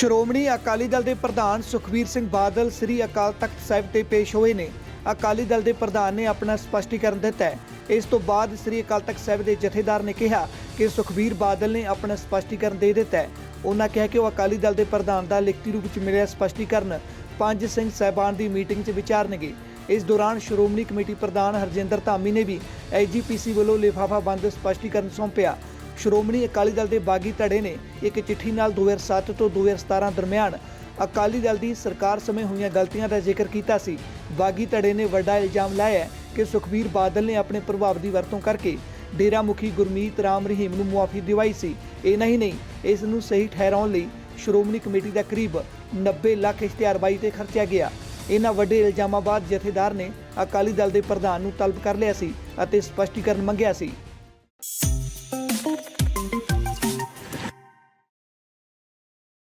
ਸ਼੍ਰੋਮਣੀ ਅਕਾਲੀ ਦਲ ਦੇ ਪ੍ਰਧਾਨ ਸੁਖਬੀਰ ਸਿੰਘ ਬਾਦਲ ਸ੍ਰੀ ਅਕਾਲ ਤਖਤ ਸਾਹਿਬ ਤੇ ਪੇਸ਼ ਹੋਏ ਨੇ। ਅਕਾਲੀ ਦਲ ਦੇ ਪ੍ਰਧਾਨ ਨੇ ਆਪਣਾ ਸਪਸ਼ਟੀਕਰਨ ਦਿੱਤਾ ਹੈ। ਇਸ ਤੋਂ ਬਾਅਦ ਸ੍ਰੀ ਅਕਾਲ ਤਖਤ ਸਾਹਿਬ ਦੇ ਜਥੇਦਾਰ ਨੇ ਕਿਹਾ ਕਿ ਸੁਖਬੀਰ ਬਾਦਲ ਨੇ ਆਪਣਾ ਸਪਸ਼ਟੀਕਰਨ ਦੇ ਦਿੱਤਾ ਹੈ। ਉਹਨਾਂ ਕਿਹਾ ਕਿ ਉਹ ਅਕਾਲੀ ਦਲ ਦੇ ਪ੍ਰਧਾਨ ਦਾ ਲਿਖਤੀ ਰੂਪ ਵਿੱਚ ਮਿਲਿਆ ਸਪਸ਼ਟੀਕਰਨ। ਪੰਜ ਸਿੰਘ ਸਹਿਬਾਨ ਦੀ ਮੀਟਿੰਗ 'ਚ ਵਿਚਾਰਨਗੇ। ਇਸ ਦੌਰਾਨ ਸ਼੍ਰੋਮਣੀ ਕਮੇਟੀ ਪ੍ਰਧਾਨ ਹਰਜਿੰਦਰ ਧਾਮੀ ਨੇ ਵੀ ਐਜੀਪੀਸੀ ਵੱਲੋਂ ਲਿਫਾਫਾ ਬੰਦ ਸਪਸ਼ਟੀਕਰਨ ਸੌਂਪਿਆ। ਸ਼੍ਰੋਮਣੀ ਅਕਾਲੀ ਦਲ ਦੇ ਬਾਗੀ ਧੜੇ ਨੇ ਇੱਕ ਚਿੱਠੀ ਨਾਲ 2007 ਤੋਂ 2017 ਦਰਮਿਆਨ ਅਕਾਲੀ ਦਲ ਦੀ ਸਰਕਾਰ ਸਮੇਂ ਹੋਈਆਂ ਗਲਤੀਆਂ ਦਾ ਜ਼ਿਕਰ ਕੀਤਾ ਸੀ। ਬਾਗੀ ਧੜੇ ਨੇ ਵੱਡਾ ਇਲਜ਼ਾਮ ਲਾਇਆ ਕਿ ਸੁਖਬੀਰ ਬਾਦਲ ਨੇ ਆਪਣੇ ਪ੍ਰਭਾਵ ਦੀ ਵਰਤੋਂ ਕਰਕੇ ਡੇਰਾ ਮੁਖੀ ਗੁਰਮੀਤ ਰਾਮ ਰਹੀਮ ਨੂੰ ਮੁਆਫੀ ਦਿਵਾਈ ਸੀ। ਇਹ ਨਹੀਂ ਨਹੀਂ, ਇਸ ਨੂੰ ਸਹੀ ਠਹਿਰਾਉਣ ਲਈ ਸ਼੍ਰੋਮਣੀ ਕਮੇਟੀ ਦਾ ਕਰੀਬ 90 ਲੱਖ ਇਸ਼ਤਿਹਾਰਬਾਜ਼ੀ ਤੇ ਖਰਚਿਆ ਗਿਆ। ਇਹਨਾਂ ਵੱਡੇ ਇਲਜ਼ਾਮਾਂ ਬਾਅਦ ਜਥੇਦਾਰ ਨੇ ਅਕਾਲੀ ਦਲ ਦੇ ਪ੍ਰਧਾਨ ਨੂੰ ਤਲਬ ਕਰ ਲਿਆ ਸੀ ਅਤੇ ਸਪਸ਼ਟੀਕਰਨ ਮੰਗਿਆ ਸੀ।